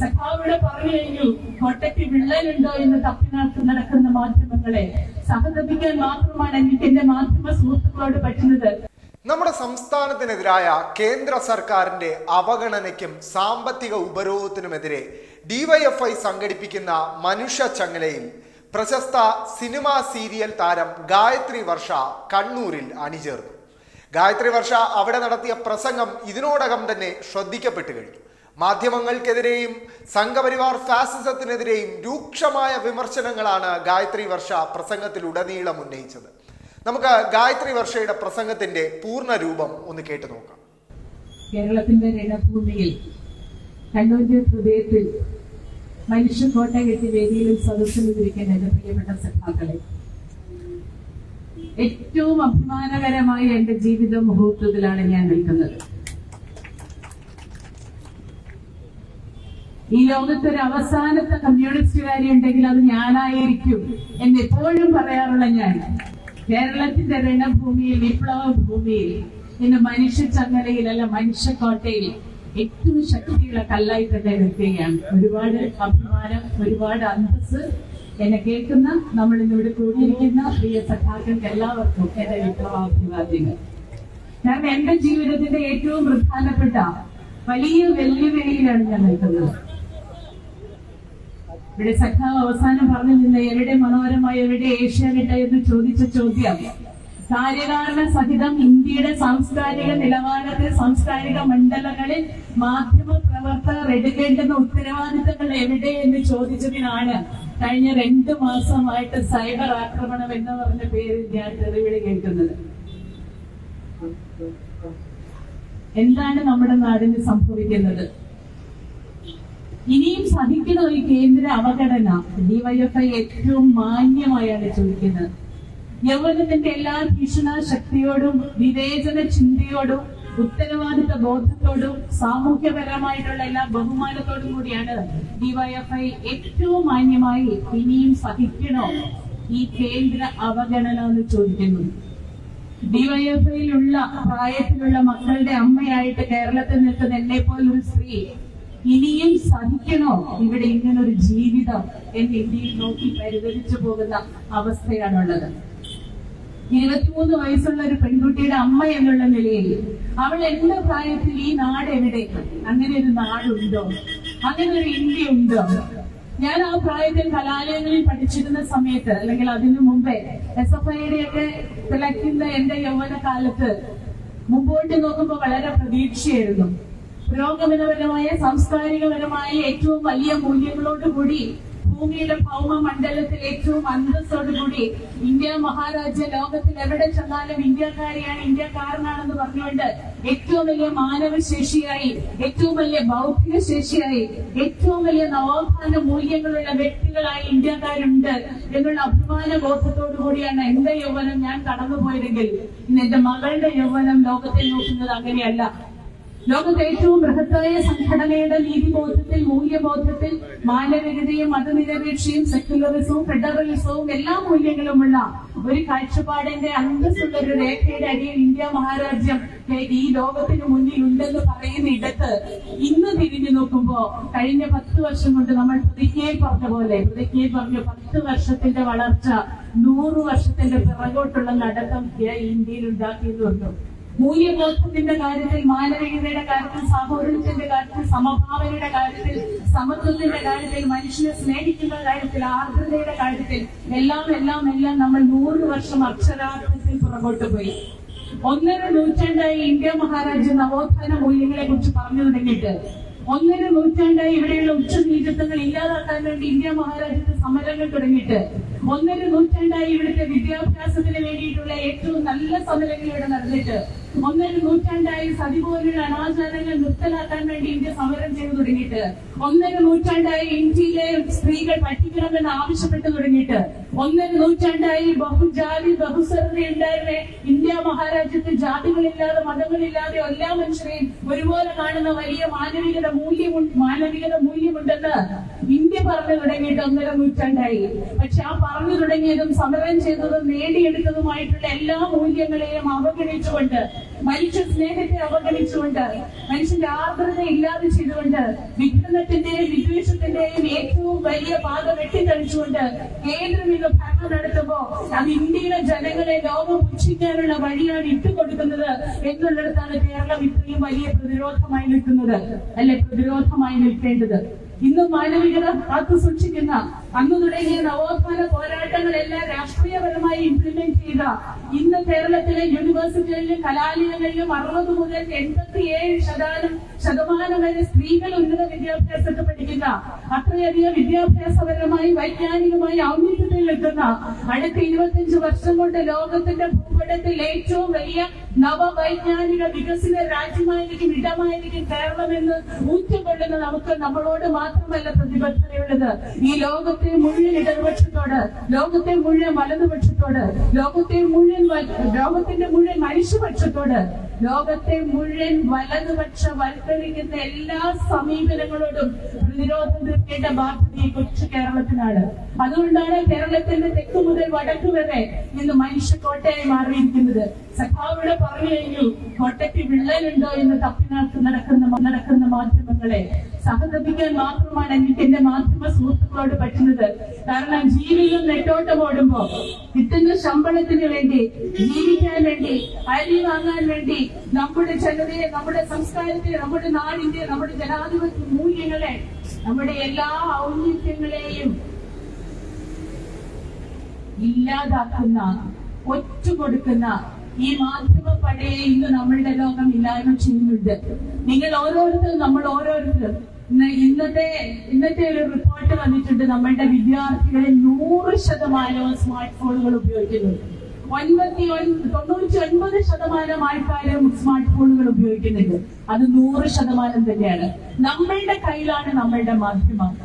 സഖാവിടെ പറഞ്ഞു കഴിഞ്ഞു കോട്ടയ്ക്ക് വിള്ളലുണ്ടോ എന്ന് തപ്പി നടക്കുന്ന മാധ്യമങ്ങളെ സഹതപിക്കാൻ മാത്രമാണ് എനിക്ക് എന്റെ മാധ്യമ സുഹൃത്തുക്കളോട് പറ്റുന്നത്. നമ്മുടെ സംസ്ഥാനത്തിനെതിരായ കേന്ദ്ര സർക്കാരിന്റെ അവഗണനയ്ക്കും സാമ്പത്തിക ഉപരോധത്തിനുമെതിരെ ഡിവൈഎഫ്ഐ സംഘടിപ്പിക്കുന്ന മനുഷ്യ ചങ്ങലയിൽ പ്രശസ്ത സിനിമാ സീരിയൽ താരം ഗായത്രി വർഷ കണ്ണൂരിൽ അണിചേർന്നു. ഗായത്രി വർഷ അവിടെ നടത്തിയ പ്രസംഗം ഇതിനോടകം തന്നെ ശ്രദ്ധിക്കപ്പെട്ടു കഴിഞ്ഞു. മാധ്യമങ്ങൾക്കെതിരെയും സംഘപരിവാർ ഫാസിസത്തിനെതിരെയും രൂക്ഷമായ വിമർശനങ്ങളാണ് ഗായത്രി വർഷ പ്രസംഗത്തിലുടനീളം ഉന്നയിച്ചത്. നമുക്ക് ഗായത്രി വർഷയുടെ പ്രസംഗത്തിന്റെ പൂർണ രൂപം ഒന്ന് കേട്ടു നോക്കാം. കേരളത്തിന്റെ രണഭൂമിയിൽ കണ്ണൂരിന്റെ ഹൃദയത്തിൽ മനുഷ്യ കോട്ട കെട്ടി വേദിയിലും സദസ്സിലും ഇരിക്കുന്ന എന്റെ പ്രിയപ്പെട്ട സഖാക്കളെ ഏറ്റവും അഭിമാനകരമായ എന്റെ ജീവിത മുഹൂർത്തത്തിലാണ് ഞാൻ നിൽക്കുന്നത്. ഈ ലോകത്തൊരു അവസാനത്തെ കമ്മ്യൂണിസ്റ്റുകാരി ഉണ്ടെങ്കിൽ അത് ഞാനായിരിക്കും എന്ന് എപ്പോഴും പറയാറുള്ള ഞാൻ. കേരളത്തിന്റെ രണഭൂമിയിൽ വിപ്ലവ ഭൂമിയിൽ ഇന്ന് മനുഷ്യ ചങ്ങലയിൽ അല്ല മനുഷ്യക്കോട്ടയിൽ ഏറ്റവും ശക്തിയുള്ള കല്ലായി തന്നെ നിൽക്കുകയാണ്. ഒരുപാട് അഭിമാനം ഒരുപാട് അന്തസ് എന്നെ കേൾക്കുന്ന നമ്മൾ ഇന്നിവിടെ കൂടിയിരിക്കുന്ന പ്രിയ സഖാക്കൾക്ക് എല്ലാവർക്കും എന്റെ വിപ്ലവാഭിവാദ്യങ്ങൾ. ഞാൻ എന്റെ ജീവിതത്തിന്റെ ഏറ്റവും പ്രധാനപ്പെട്ട വലിയ വെല്ലുവിളിയിലാണ് ഞാൻ നിൽക്കുന്നത്. ഇവിടെ സഖാവ് അവസാനം പറഞ്ഞു നിന്ന് എവിടെ മനോരമ എവിടെ ഏഷ്യാനെറ്റ് എന്ന് ചോദിച്ച ചോദ്യം. കാര്യകാരണ സഹിതം ഇന്ത്യയുടെ സാംസ്കാരിക നിലവാരത്തെ സാംസ്കാരിക മണ്ഡലങ്ങളിൽ മാധ്യമ പ്രവർത്തകർ എടുക്കേണ്ടുന്ന ഉത്തരവാദിത്തങ്ങൾ എവിടെ എന്ന് ചോദിച്ചതിനാണ് കഴിഞ്ഞ രണ്ടു മാസമായിട്ട് സൈബർ ആക്രമണം എന്ന് പറഞ്ഞ പേരിൽ ഞാൻ തെറിവിളി കേൾക്കുന്നത്. എന്താണ് നമ്മുടെ നാടിന് സംഭവിക്കുന്നത്? ഇനിയും സഹിക്കുന്ന ഒരു കേന്ദ്ര അവഗണന ഡിവൈഎഫ്ഐ ഏറ്റവും മാന്യമായാണ് ചോദിക്കുന്നത്. യൗവനത്തിന്റെ എല്ലാ ഭീഷണ ശക്തിയോടും വിവേചന ചിന്തയോടും ഉത്തരവാദിത്ത ബോധത്തോടും സാമൂഹ്യപരമായിട്ടുള്ള എല്ലാ ബഹുമാനത്തോടും കൂടിയാണ് ഡിവൈഎഫ്ഐ ഏറ്റവും മാന്യമായി ഇനിയും സഹിക്കണോ ഈ കേന്ദ്ര അവഗണന എന്ന് ചോദിക്കുന്നു. ഡിവൈഎഫ്ഐയിലുള്ള പ്രായത്തിലുള്ള മക്കളുടെ അമ്മയായിട്ട് കേരളത്തിൽ നിൽക്കുന്ന എന്നെ പോലൊരു സ്ത്രീ ഇനിയും സഹിക്കണോ? ഇവിടെ ഇങ്ങനൊരു ജീവിതം എന്ന് ഇന്ത്യയിൽ നോക്കി പരിതരിച്ചു പോകുന്ന അവസ്ഥയാണുള്ളത്. ഇരുപത്തിമൂന്ന് വയസ്സുള്ള ഒരു പെൺകുട്ടിയുടെ അമ്മ എന്നുള്ള നിലയിൽ അവൾ എന്റെ പ്രായത്തിൽ ഈ നാട് എവിടെ? അങ്ങനെ ഒരു നാടുണ്ടോ? അങ്ങനെ ഒരു ഇന്ത്യ ഉണ്ടോ ഞാൻ ആ പ്രായത്തിൽ കലാലയങ്ങളിൽ പഠിച്ചിരുന്ന സമയത്ത് അല്ലെങ്കിൽ അതിനു മുമ്പേ എസ് എഫ് ഐയുടെ ഒക്കെ തിളക്കുന്ന എന്റെ യൗവന കാലത്ത് മുമ്പോട്ട് നോക്കുമ്പോൾ വളരെ പ്രതീക്ഷയായിരുന്നു. പുരോഗമനപരമായ സാംസ്കാരികപരമായ ഏറ്റവും വലിയ മൂല്യങ്ങളോടുകൂടി ഭൂമിയുടെ ഭൗമ മണ്ഡലത്തിൽ ഏറ്റവും അന്തസ്സോടുകൂടി ഇന്ത്യ മഹാരാജ്യ ലോകത്തിൽ എവിടെ ചെന്നാലും ഇന്ത്യക്കാരിയാണ് ഇന്ത്യക്കാരനാണെന്ന് പറഞ്ഞുകൊണ്ട് ഏറ്റവും വലിയ മാനവശേഷിയായി ഏറ്റവും വലിയ ബൗദ്ധിക ശേഷിയായി ഏറ്റവും വലിയ നവോത്ഥാന മൂല്യങ്ങളുള്ള വ്യക്തികളായി ഇന്ത്യക്കാരുണ്ട് എന്നുള്ള അഭിമാന ബോധത്തോടു കൂടിയാണ് എന്റെ യൗവനം ഞാൻ കടന്നുപോയതെങ്കിൽ ഇന്ന് എന്റെ മകളുടെ യൗവനം ലോകത്തിൽ നോക്കുന്നത് അങ്ങനെയല്ല. ലോകത്തെ ഏറ്റവും ബൃഹത്തായ സംഘടനയുടെ നീതിബോധത്തിൽ മൂല്യബോധത്തിൽ മാനവികതയും മതനിരപേക്ഷയും സെക്യുലറിസവും ഫെഡറലിസവും എല്ലാ മൂല്യങ്ങളുമുള്ള ഒരു കാഴ്ചപ്പാടിന്റെ അന്തസ്സുള്ള ഒരു രേഖയുടെ അടിയിൽ ഇന്ത്യ മഹാരാജ്യം ഈ ലോകത്തിന് മുന്നിൽ ഉണ്ടെന്ന് പറയുന്ന ഇടത്ത് ഇന്ന് തിരിഞ്ഞു നോക്കുമ്പോ കഴിഞ്ഞ പത്ത് വർഷം കൊണ്ട് നമ്മൾ പ്രതിജ്ഞയിൽ പറഞ്ഞ പോലെ പ്രതിജ്ഞയിൽ പറഞ്ഞ പത്ത് വർഷത്തിന്റെ വളർച്ച നൂറ് വർഷത്തിന്റെ പിറകോട്ടുള്ള നടത്തം ഇന്ത്യയിൽ ഉണ്ടാക്കിയെന്ന് മൂല്യബോധത്തിന്റെ കാര്യത്തിൽ മാനവികതയുടെ കാര്യത്തിൽ സഹോദരത്തിന്റെ കാര്യത്തിൽ സമഭാവനയുടെ കാര്യത്തിൽ സമത്വത്തിന്റെ കാര്യത്തിൽ മനുഷ്യനെ സ്നേഹിക്കുന്ന കാര്യത്തിൽ ആർദ്രതയുടെ കാര്യത്തിൽ എല്ലാം എല്ലാം എല്ലാം നമ്മൾ നൂറ് വർഷം അക്ഷരാർത്ഥത്തിൽ പുറകോട്ട് പോയി. ഒന്നര നൂറ്റാണ്ടായി ഇന്ത്യ മഹാരാജ്യം നവോത്ഥാന മൂല്യങ്ങളെ കുറിച്ച് പറഞ്ഞു തുടങ്ങിയിട്ട് ഒന്നര നൂറ്റാണ്ടായി ഇവിടെയുള്ള ഉച്ചനീചത്വങ്ങൾ ഇല്ലാതാക്കാൻ വേണ്ടി ഇന്ത്യ മഹാരാജ്യത്തെ സമരങ്ങൾ തുടങ്ങിയിട്ട് ഒന്നര നൂറ്റാണ്ടായി ഇവിടുത്തെ വിദ്യാഭ്യാസത്തിന് വേണ്ടിയിട്ടുള്ള ഏറ്റവും നല്ല സമരങ്ങൾ ഇവിടെ നടന്നിട്ട് ഒന്നര നൂറ്റാണ്ടായി സതി പോലുള്ള അനാചാരങ്ങൾ നിർത്തലാക്കാൻ വേണ്ടി ഇന്ത്യ സമരം ചെയ്തു തുടങ്ങിയിട്ട് ഒന്നര നൂറ്റാണ്ടായി ഇന്ത്യയിലെ സ്ത്രീകൾ പഠിക്കണമെന്ന് ആവശ്യപ്പെട്ടു തുടങ്ങിയിട്ട് ഒന്നര നൂറ്റാണ്ടായി ബഹുജാതി ബഹുസരതയുണ്ടായിരുന്ന ഇന്ത്യ മഹാരാജ്യത്ത് ജാതികളില്ലാതെ മതങ്ങളില്ലാതെ എല്ലാ മനുഷ്യരെയും ഒരുപോലെ കാണുന്ന വലിയ മാനവികത മൂല്യം മാനവികത മൂല്യമുണ്ടെന്ന് ഇന്ത്യ പറഞ്ഞു തുടങ്ങിയിട്ട് ഒന്നര നൂറ്റാണ്ടായി. പക്ഷെ ആ പറഞ്ഞു തുടങ്ങിയതും സമരം ചെയ്തതും നേടിയെടുത്തതുമായിട്ടുള്ള എല്ലാ മൂല്യങ്ങളെയും അവഗണിച്ചുകൊണ്ട് മനുഷ്യ സ്നേഹത്തെ അവഗണിച്ചുകൊണ്ട് മനുഷ്യന്റെ ആർദ്രത ഇല്ലാതെ ചെയ്തുകൊണ്ട് വിഘ്നത്തിന്റെയും വിദ്വേഷത്തിന്റെയും ഏറ്റവും വലിയ പാത വെട്ടിത്തെളിച്ചുകൊണ്ട് കേന്ദ്രം ഇന്ന് ഭരണം നടത്തുമ്പോ അത് ഇന്ത്യയിലെ ജനങ്ങളെ ലോകം പുച്ഛിക്കാനുള്ള വഴിയാണ് ഇട്ടുകൊടുക്കുന്നത് എന്നുള്ളിടത്താണ് കേരളം ഇത്രയും വലിയ പ്രതിരോധമായി നിൽക്കുന്നത്. അല്ലെ? പ്രതിരോധമായി നിൽക്കേണ്ടത്. ഇന്ന് മാനവികത കാത്തു സൂക്ഷിക്കുന്ന അന്ന് തുടങ്ങിയ നവോത്ഥാന പോരാട്ടങ്ങളെല്ലാം രാഷ്ട്രീയപരമായി ഇംപ്ലിമെന്റ് ചെയ്ത ഇന്ന് കേരളത്തിലെ യൂണിവേഴ്സിറ്റികളിലും കലാലയങ്ങളിലും അറുപത് മുതൽ എൺപത്തിയേഴ് ശതമാനം ശതമാനം വരെ സ്ത്രീകൾ ഉന്നത വിദ്യാഭ്യാസത്തിൽ പഠിക്കുന്ന അത്രയധികം വിദ്യാഭ്യാസപരമായി വൈജ്ഞാനികമായി ഔന്നിത്യത്തിൽ നിൽക്കുന്ന അടുത്ത ഇരുപത്തിയഞ്ച് വർഷം കൊണ്ട് ലോകത്തിന്റെ ഭൂപടത്തിൽ ഏറ്റവും വലിയ നവവൈജ്ഞാനിക വികസിത രാജ്യമായിരിക്കും ഇടമായിരിക്കും കേരളം എന്ന് ഊറ്റുകൊള്ളുന്ന നമുക്ക് നമ്മളോട് മാത്രമല്ല പ്രതിബദ്ധതയുള്ളത്. ഈ ലോകത്തെ മുഴുവൻ ഇടതുപക്ഷത്തോട് ലോകത്തെ മുഴുവൻ വലതുപക്ഷത്തോട് ലോകത്തെ മുഴുവൻ ലോകത്തിന്റെ മുഴുവൻ മനുഷ്യപക്ഷത്തോട് ലോകത്തെ മുഴുവൻ വലതുപക്ഷ വൽക്കരിക്കുന്ന എല്ലാ സമീപനങ്ങളോടും പ്രതിരോധം തീർക്കേണ്ട ബാധ്യത ഈ കൊച്ചു കേരളത്തിനാണ്. അതുകൊണ്ടാണ് കേരളത്തിന്റെ തെക്ക് മുതൽ വടക്ക് വരെ ഇന്ന് മനുഷ്യ കോട്ടയായി മാറിയിരിക്കുന്നത് സഖാവിടെ പറഞ്ഞു കഴിഞ്ഞു കോട്ടയ്ക്ക് വിള്ളലുണ്ടോ എന്ന് തപ്പി നടക്ക് നടക്കുന്ന നടക്കുന്ന മാധ്യമങ്ങളെ സഹതപിക്കാൻ മാത്രമാണ് എനിക്ക് എന്റെ മാധ്യമ സുഹൃത്തുക്കളോട് പറ്റുന്നത്. കാരണം ജീവിതം നെട്ടോട്ടം ഓടുമ്പോ കിട്ടുന്ന ശമ്പളത്തിന് വേണ്ടി ജീവിക്കാൻ വേണ്ടി അരി വാങ്ങാൻ വേണ്ടി നമ്മുടെ ജനതയെ നമ്മുടെ സംസ്കാരത്തെ നമ്മുടെ നാടിന്റെ നമ്മുടെ ജനാധിപത്യ മൂല്യങ്ങളെ നമ്മുടെ എല്ലാ ഔന്നിത്യങ്ങളെയും ഇല്ലാതാക്കുന്ന ഒറ്റുകൊടുക്കുന്ന ഈ മാധ്യമ പടയെ ഇന്ന് നമ്മളുടെ ലോകം ഇല്ലായ്മ ചെയ്യുന്നുണ്ട്. നിങ്ങൾ ഓരോരുത്തരും നമ്മൾ ഓരോരുത്തരും ഇന്നത്തെ ഇന്നത്തെ ഒരു റിപ്പോർട്ട് വന്നിട്ടുണ്ട് നമ്മളുടെ വിദ്യാർത്ഥികളിൽ നൂറ് ശതമാനവും സ്മാർട്ട് ഫോണുകൾ ഉപയോഗിക്കുന്നുണ്ട്. ഒൻപത്തി ഒൻ- തൊണ്ണൂറ്റി ഒൻപത് ശതമാനം ആൾക്കാരും സ്മാർട്ട് ഫോണുകൾ ഉപയോഗിക്കുന്നുണ്ട്. അത് നൂറ് ശതമാനം തന്നെയാണ്. നമ്മളുടെ കയ്യിലാണ് നമ്മളുടെ മാധ്യമം.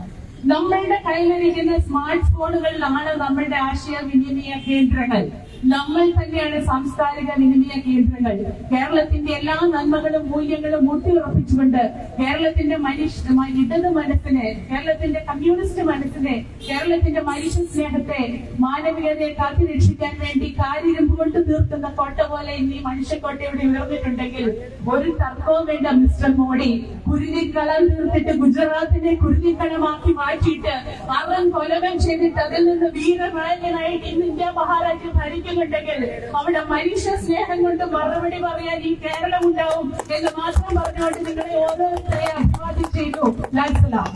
നമ്മളുടെ കയ്യിലിരിക്കുന്ന സ്മാർട്ട് ഫോണുകളിലാണ് നമ്മളുടെ ആശയവിനിമയ കേന്ദ്രങ്ങൾ. നമ്മൾ തന്നെയാണ് സാംസ്കാരിക വിനിമയ കേന്ദ്രങ്ങൾ. കേരളത്തിന്റെ എല്ലാ നന്മകളും മൂല്യങ്ങളും ഊട്ടിയുറപ്പിച്ചുകൊണ്ട് കേരളത്തിന്റെ മനുഷ്യ ഇടത് മനസ്സിനെ കേരളത്തിന്റെ കമ്മ്യൂണിസ്റ്റ് മനസ്സിനെ കേരളത്തിന്റെ മനുഷ്യ സ്നേഹത്തെ മാനവികതയെ കാത്തുരക്ഷിക്കാൻ വേണ്ടി കാരിരുമ്പ് കൊണ്ട് തീർക്കുന്ന കോട്ട പോലെ ഇനി മനുഷ്യക്കോട്ട ഇവിടെ ഉയർന്നിട്ടുണ്ടെങ്കിൽ ഒരു തർക്കവും വേണ്ട മിസ്റ്റർ മോഡി. കുരുതിക്കളം തീർത്തിട്ട് ഗുജറാത്തിനെ കുരുതിക്കളമാക്കി മാറ്റിയിട്ട് അവൻ കൊലകം ചെയ്തിട്ട് അതിൽ നിന്ന് വീരനായകനായിട്ട് ഇന്ന് ഇന്ത്യ മഹാരാജ്യം ഭരിക്കുന്നുണ്ടെങ്കിൽ അവിടെ മനുഷ്യ സ്നേഹം കൊണ്ട് മറുപടി പറയാൻ ഈ കേരളം ഉണ്ടാവും എന്ന് മാത്രം പറഞ്ഞുകൊണ്ട് നിങ്ങളെ ഓരോരുത്തരെ അഭിവാദ്യം ചെയ്തു. ലാൽ സലാം.